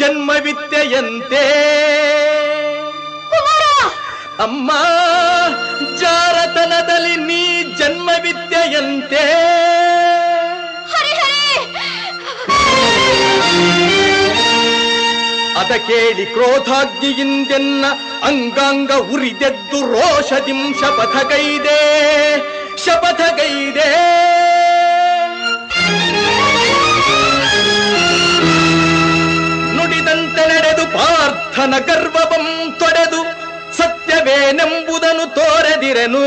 ಜನ್ಮವಿತ್ತೆಯಂತೆ ಅಮ್ಮ ಜಾರತನದಲ್ಲಿ ನೀ ಜನ್ಮವಿದ್ಯೆಯಂತೆ. ಅದ ಕೇಳಿ ಕ್ರೋಧಾಗ್ನಿಯಿಂದೆನ್ನ ಅಂಗಾಂಗ ಉರಿದೆದ್ದು ರೋಷದಿಂ ಶಪಥಗೈದೆ ಶಪಥಗೈದೆ. ಪಾರ್ಥನ ಗರ್ವವಂ ತೊಡೆದು ಸತ್ಯವೇನೆಂಬುದನ್ನು ತೋರೆದಿರೆನು.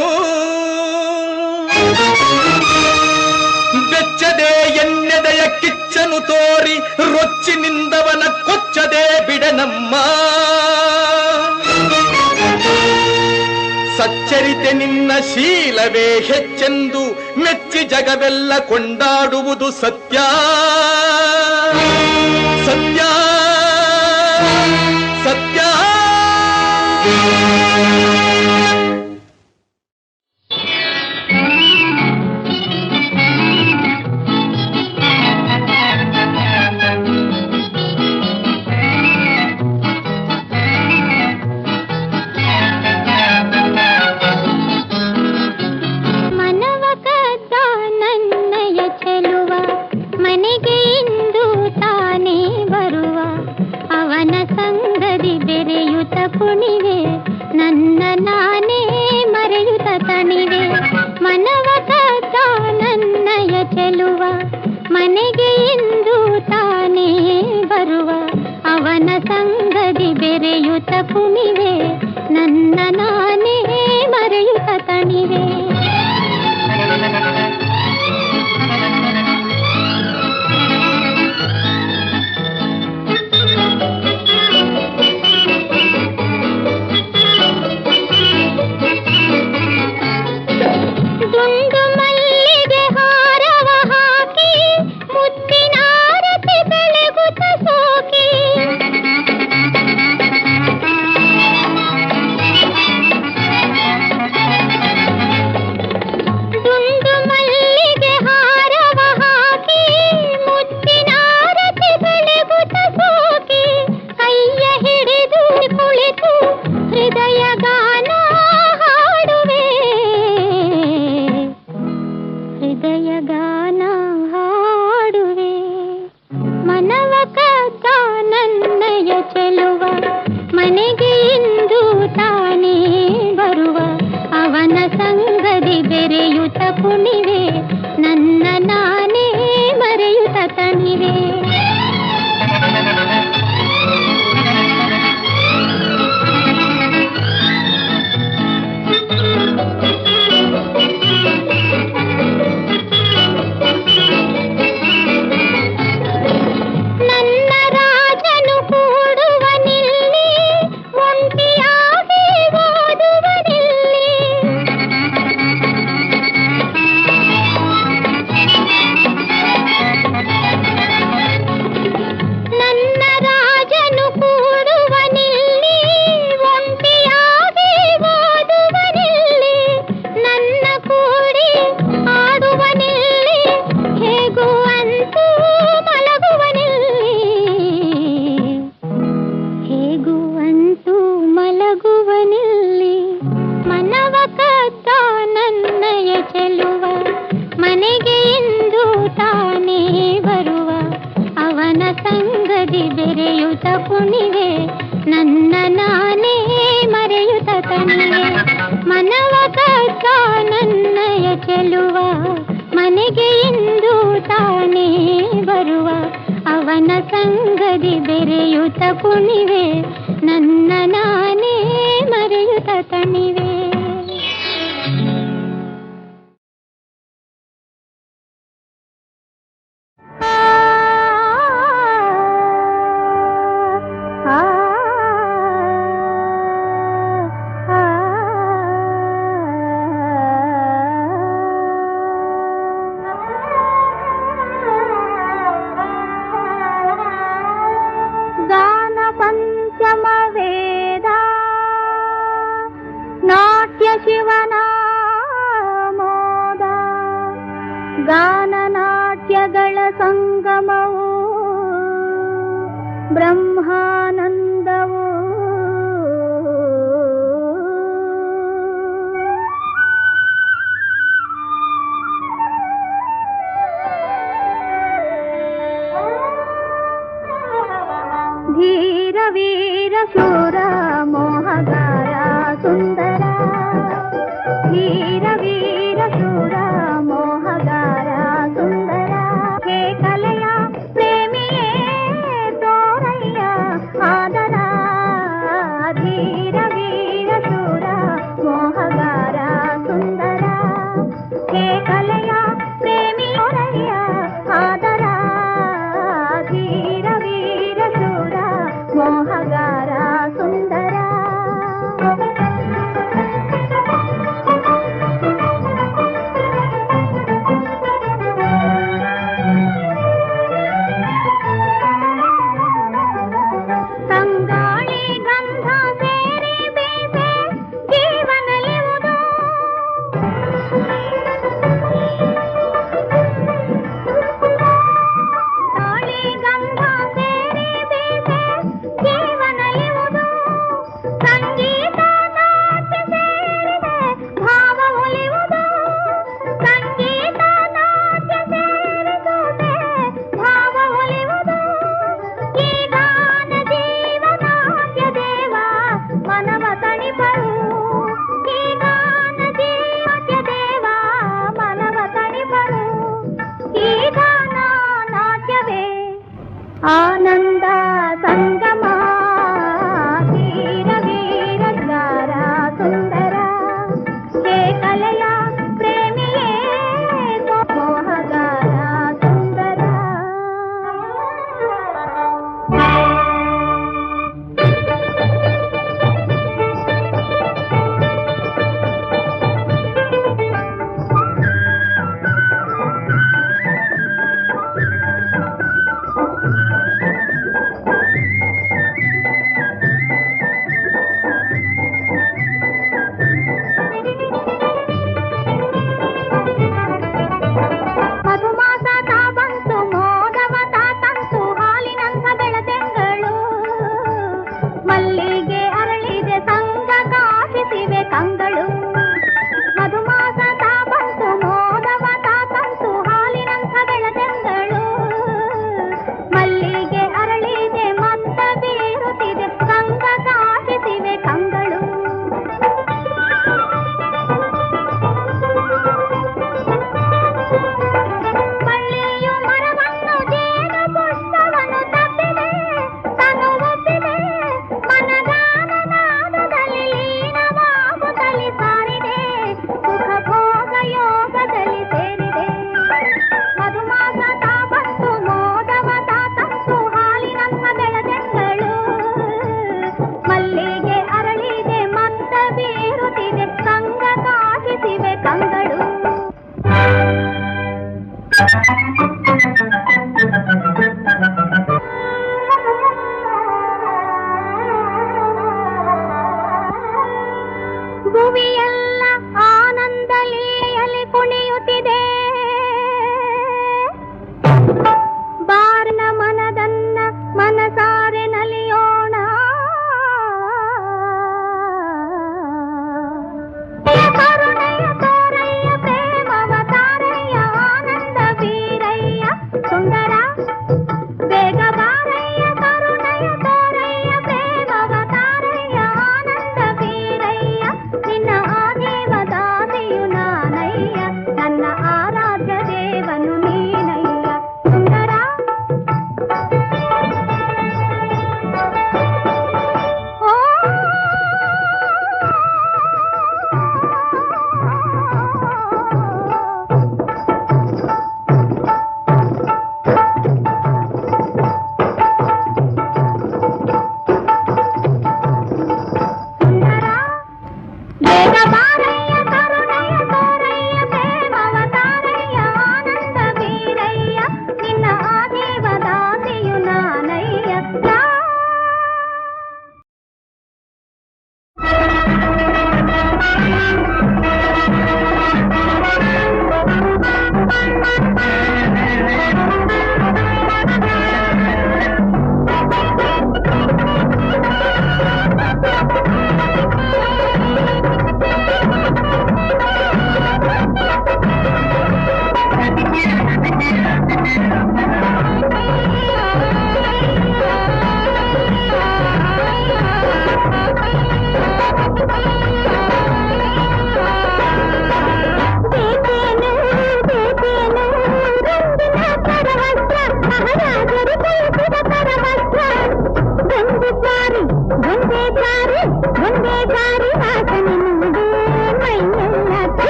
ಬೆಚ್ಚದೆ ಎನ್ನೆದೆಯ ಕಿಚ್ಚನು ತೋರಿ ರೊಚ್ಚಿನಿಂದವನ ಕೊಚ್ಚದೆ ಬಿಡನಮ್ಮ ಸಚ್ಚರಿತೆ ನಿನ್ನ ಶೀಲವೇ ಹೆಚ್ಚೆಂದು ಮೆಚ್ಚಿ ಜಗವೆಲ್ಲ ಕೊಂಡಾಡುವುದು ಸತ್ಯ. Música ಬರುವ ಅವನ ಸಂಗದಿ ಬೆರೆಯುತ್ತ ಕುಣಿವೆ. ನನ್ನ ನಾನೇ ಮರೆಯುತ ತಣಿವೆ. शिवनामोदा। गाननाट्यगळसङ्गमवो ब्रह्मानन्दवो। धीरवीरशो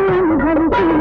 मन भर के